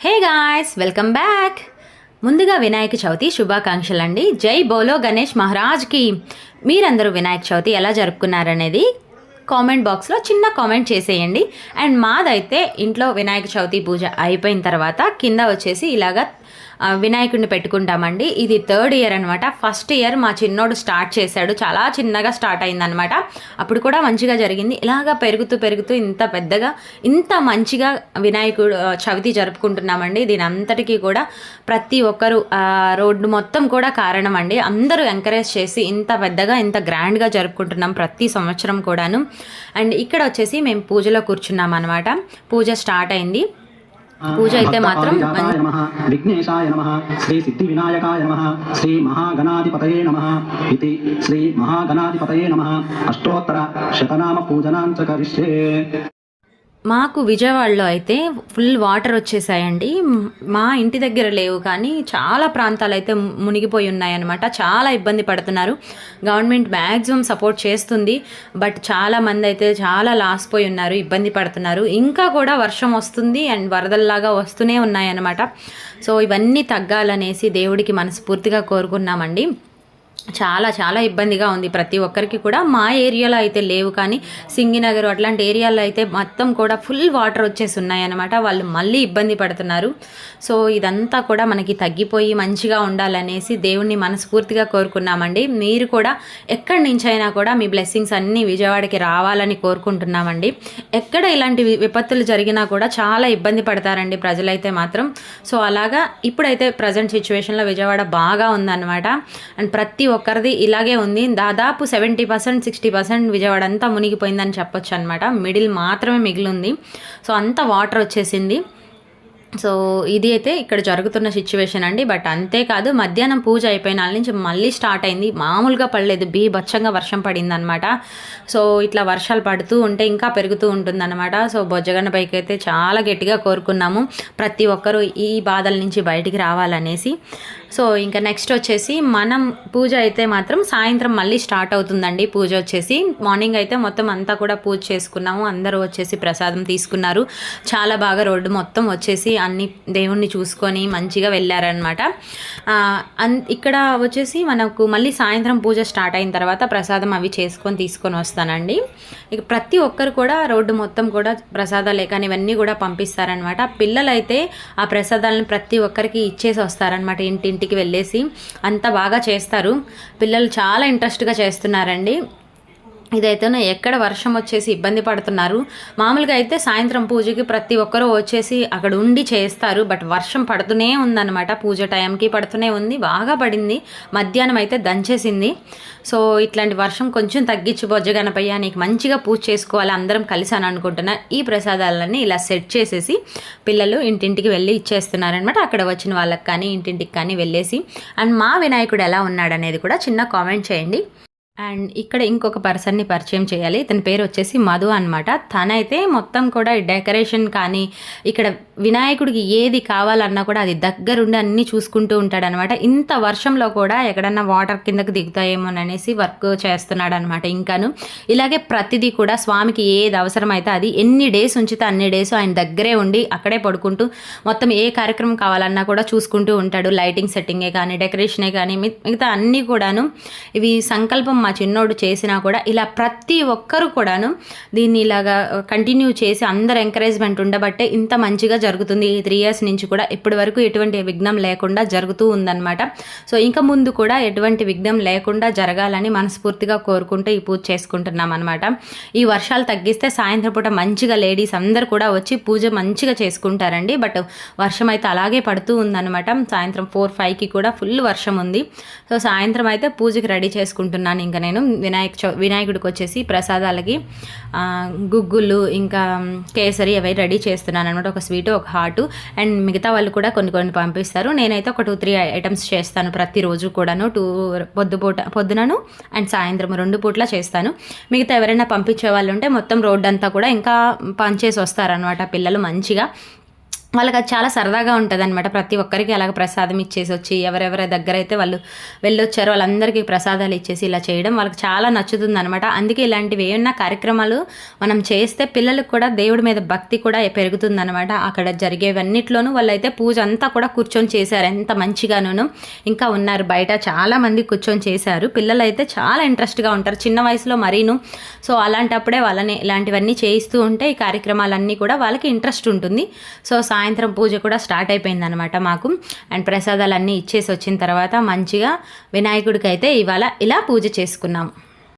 Hey guys welcome back ముందుగా వినాయక చవితి శుభాకాంక్షలు అండి జై బోలో గణేష్ మహారాజ్కి. మీరందరూ వినాయక చవితి ఎలా జరుపుకున్నారనేది కామెంట్ బాక్స్లో చిన్న కామెంట్ చేసేయండి. అండ్ మాదైతే ఇంట్లో వినాయక చవితి పూజ అయిపోయిన తర్వాత కింద వచ్చేసి ఇలాగా వినాయకుడిని పెట్టుకుంటామండి. ఇది థర్డ్ ఇయర్ అనమాట ఫస్ట్ ఇయర్ మా చిన్నోడు స్టార్ట్ చేశాడు. చాలా చిన్నగా స్టార్ట్ అయిందనమాట అప్పుడు కూడా మంచిగా జరిగింది. ఇలాగా పెరుగుతూ పెరుగుతూ ఇంత పెద్దగా ఇంత మంచిగా వినాయకుడు చవితి జరుపుకుంటున్నామండి. దీని అంతటికీ కూడా ప్రతి ఒక్కరు రోడ్డు మొత్తం కూడా కారణం అండి అందరూ ఎంకరేజ్ చేసి ఇంత పెద్దగా ఇంత గ్రాండ్గా జరుపుకుంటున్నాం ప్రతి సంవత్సరం కూడాను. అండ్ ఇక్కడ వచ్చేసి మేము పూజలో కూర్చున్నాం అనమాట పూజ స్టార్ట్ అయింది. పూజ అయితే మాత్రం విఘ్నేశాయ నమః శ్రీ సిద్ధి వినాయకాయ నమః శ్రీ మహాగణాధిపతయే నమః ఇది శ్రీ మహాగణాధిపతయే నమః. అష్టోత్తర శతనామ పూజనాంచ కరిష్యే మాకు విజయవాడలో అయితే ఫుల్ వాటర్ వచ్చేసాయండి. మా ఇంటి దగ్గర లేవు కానీ చాలా ప్రాంతాలు అయితే మునిగిపోయి ఉన్నాయన్నమాట. చాలా ఇబ్బంది పడుతున్నారు. గవర్నమెంట్ మ్యాక్సిమం సపోర్ట్ చేస్తుంది. బట్ చాలా మంది అయితే చాలా లాస్ పోయి ఉన్నారు ఇబ్బంది పడుతున్నారు. ఇంకా కూడా వర్షం వస్తుంది అండ్ వరదల్లాగా వస్తూనే ఉన్నాయన్నమాట. సో ఇవన్నీ తగ్గాలనేసి దేవుడికి మనస్ఫూర్తిగా కోరుకున్నామండి. చాలా చాలా ఇబ్బందిగా ఉంది. ప్రతి ఒక్కరికి కూడా మా ఏరియాలో అయితే లేవు. కానీ సింగినగర్ అట్లాంటి ఏరియాలో అయితే మొత్తం కూడా ఫుల్ వాటర్ వచ్చేసి ఉన్నాయన్నమాట వాళ్ళు మళ్ళీ ఇబ్బంది పడుతున్నారు. సో ఇదంతా కూడా మనకి తగ్గిపోయి మంచిగా ఉండాలనేసి దేవుణ్ణి మనస్ఫూర్తిగా కోరుకున్నామండి. మీరు కూడా ఎక్కడి నుంచైనా కూడా మీ బ్లెస్సింగ్స్ అన్నీ విజయవాడకి రావాలని కోరుకుంటున్నామండి. ఎక్కడ ఇలాంటి విపత్తులు జరిగినా కూడా చాలా ఇబ్బంది పడతారండి ప్రజలైతే మాత్రం. సో అలాగా ఇప్పుడైతే ప్రజెంట్ సిచ్యువేషన్లో విజయవాడ బాగా ఉందన్నమాట. అండ్ ప్రతి ఒక్కరిది ఇలాగే ఉంది. దాదాపు seventy percent sixty percent Vijayawada అంతా మునిగిపోయిందని చెప్పొచ్చు అనమాట మిడిల్ మాత్రమే మిగిలి ఉంది సో అంతా వాటర్ వచ్చేసింది. సో ఇది అయితే ఇక్కడ జరుగుతున్న సిచ్యువేషన్ అండి. బట్ అంతేకాదు మధ్యాహ్నం పూజ అయిపోయిన వాళ్ళ నుంచి మళ్ళీ స్టార్ట్ అయింది. మామూలుగా పడలేదు. బీభత్సంగా వర్షం పడింది అనమాట సో ఇట్లా వర్షాలు పడుతూ ఉంటే ఇంకా పెరుగుతూ ఉంటుందన్నమాట. సో బొజ్జగన్న పైకి అయితే చాలా గట్టిగా కోరుకున్నాము. ప్రతి ఒక్కరూ ఈ బాధల నుంచి బయటికి రావాలనేసి. సో ఇంకా నెక్స్ట్ వచ్చేసి మనం పూజ అయితే మాత్రం సాయంత్రం మళ్ళీ స్టార్ట్ అవుతుందండి. పూజ వచ్చేసి మార్నింగ్ అయితే మొత్తం అంతా కూడా పూజ చేసుకున్నాము. అందరూ వచ్చేసి ప్రసాదం తీసుకున్నారు. చాలా బాగా రోడ్డు మొత్తం వచ్చేసి అన్ని దేవుణ్ణి చూసుకొని మంచిగా వెళ్ళారనమాట ఇక్కడ వచ్చేసి మనకు మళ్ళీ సాయంత్రం పూజ స్టార్ట్ అయిన తర్వాత ప్రసాదం అవి చేసుకొని తీసుకొని వస్తానండి. ఇక ప్రతి ఒక్కరు కూడా రోడ్డు మొత్తం కూడా ప్రసాదాలే కానీ ఇవన్నీ కూడా పంపిస్తారనమాట పిల్లలైతే ఆ ప్రసాదాలను ప్రతి ఒక్కరికి ఇచ్చేసి వస్తారనమాట ఇంటికి వెళ్ళేసి అంత బాగా చేస్తారు. పిల్లలు చాలా ఇంట్రెస్ట్గా చేస్తున్నారండి. ఇదైతే ఎక్కడ వర్షం వచ్చేసి ఇబ్బంది పడుతున్నారు. మామూలుగా అయితే సాయంత్రం పూజకి ప్రతి ఒక్కరూ వచ్చేసి అక్కడ ఉండి చేస్తారు. బట్ వర్షం పడుతూనే ఉందన్నమాట. పూజ టైంకి పడుతూనే ఉంది. బాగా పడింది. మధ్యాహ్నం అయితే దంచేసింది. సో ఇట్లాంటి వర్షం కొంచెం తగ్గించి బొజ్జగనపయ్య నీకు మంచిగా పూజ చేసుకోవాలి. అందరం కలిసి అని అనుకుంటున్నా. ఈ ప్రసాదాలన్నీ ఇలా సెట్ చేసేసి పిల్లలు ఇంటింటికి వెళ్ళి ఇచ్చేస్తున్నారనమాట అక్కడ వచ్చిన వాళ్ళకి కానీ ఇంటింటికి కానీ వెళ్ళేసి. అండ్ మా వినాయకుడు ఎలా ఉన్నాడనేది కూడా చిన్న కామెంట్ చేయండి. అండ్ ఇక్కడ ఇంకొక పర్సన్ని పరిచయం చేయాలి. ఇతని పేరు వచ్చేసి మధు అనమాట తనైతే మొత్తం కూడా డెకరేషన్ కానీ ఇక్కడ వినాయకుడికి ఏది కావాలన్నా కూడా అది దగ్గరుండి అన్నీ చూసుకుంటూ ఉంటాడనమాట ఇంత వర్షంలో కూడా ఎక్కడన్నా వాటర్ కిందకి దిగుతాయేమోననేసి వర్క్ చేస్తున్నాడు అనమాట ఇంకాను. ఇలాగే ప్రతిదీ కూడా స్వామికి ఏది అవసరమైతే అది ఎన్ని డేస్ ఉంచితే అన్ని డేస్ ఆయన దగ్గరే ఉండి అక్కడే పడుకుంటూ మొత్తం ఏ కార్యక్రమం కావాలన్నా కూడా చూసుకుంటూ ఉంటాడు. లైటింగ్ సెట్టింగే కానీ డెకరేషనే కానీ మిగతా అన్నీ కూడాను. ఇవి సంకల్పం మా చిన్నోడు చేసినా కూడా ఇలా ప్రతి ఒక్కరు కూడాను దీన్ని ఇలాగా కంటిన్యూ చేసి అందరు ఎంకరేజ్మెంట్ ఉండబట్టే ఇంత మంచిగా జరుగుతుంది. ఈ త్రీ ఇయర్స్ నుంచి కూడా ఇప్పటి వరకు ఎటువంటి విఘ్నం లేకుండా జరుగుతూ ఉందన్నమాట. సో ఇంకా ముందు కూడా ఎటువంటి విఘ్నం లేకుండా జరగాలని మనస్ఫూర్తిగా కోరుకుంటూ ఈ పూజ చేసుకుంటున్నాం అనమాట ఈ వర్షాలు తగ్గిస్తే సాయంత్రం పూట మంచిగా లేడీస్ అందరు కూడా వచ్చి పూజ మంచిగా చేసుకుంటారండి. బట్ వర్షం అయితే అలాగే పడుతూ ఉందన్నమాట. సాయంత్రం ఫోర్ ఫైవ్కి కూడా ఫుల్ వర్షం ఉంది. సో సాయంత్రం అయితే పూజకి రెడీ చేసుకుంటున్నాను ఇంకా నేను వినాయక చౌ వినాయకుడికి వచ్చేసి ప్రసాదాలకి గుగ్గులు ఇంకా కేసరి అవి రెడీ చేస్తున్నాను అనమాట ఒక స్వీట్ ఒక హాటు. అండ్ మిగతా వాళ్ళు కూడా కొన్ని కొన్ని పంపిస్తారు. నేనైతే ఒక టూ త్రీ ఐటమ్స్ చేస్తాను ప్రతిరోజు కూడాను. టూ పొద్దుపూట పొద్దునను అండ్ సాయంత్రం రెండు పూట్ల చేస్తాను. మిగతా ఎవరైనా పంపించే వాళ్ళు ఉంటే మొత్తం రోడ్డు అంతా కూడా ఇంకా పంచేసి వస్తారనమాట పిల్లలు మంచిగా. వాళ్ళకి అది చాలా సరదాగా ఉంటుంది అనమాట ప్రతి ఒక్కరికి అలాగ ప్రసాదం ఇచ్చేసి వచ్చి ఎవరెవరి దగ్గర అయితే వాళ్ళు వెళ్ళొచ్చారో వాళ్ళందరికీ ప్రసాదాలు ఇచ్చేసి ఇలా చేయడం వాళ్ళకి చాలా నచ్చుతుంది అనమాట అందుకే ఇలాంటివి ఏమన్నా కార్యక్రమాలు మనం చేస్తే పిల్లలకు కూడా దేవుడి మీద భక్తి కూడా పెరుగుతుంది అనమాట అక్కడ జరిగేవన్నిట్లోనూ వాళ్ళైతే పూజ అంతా కూడా కూర్చొని చేశారు ఎంత మంచిగాను ఇంకా ఉన్నారు బయట చాలా మంది కూర్చొని చేశారు. పిల్లలు అయితే చాలా ఇంట్రెస్ట్గా ఉంటారు చిన్న వయసులో మరీను. సో అలాంటప్పుడే వాళ్ళని ఇలాంటివన్నీ చేయిస్తూ ఉంటే ఈ కార్యక్రమాలన్నీ కూడా వాళ్ళకి ఇంట్రెస్ట్ ఉంటుంది. సో సాయంత్రం పూజ కూడా స్టార్ట్ అయిపోయిందనమాట మాకు. అండ్ ప్రసాదాలన్నీ ఇచ్చేసి వచ్చిన తర్వాత మంచిగా వినాయకుడికి అయితే ఇవాళ ఇలా పూజ చేసుకున్నాము.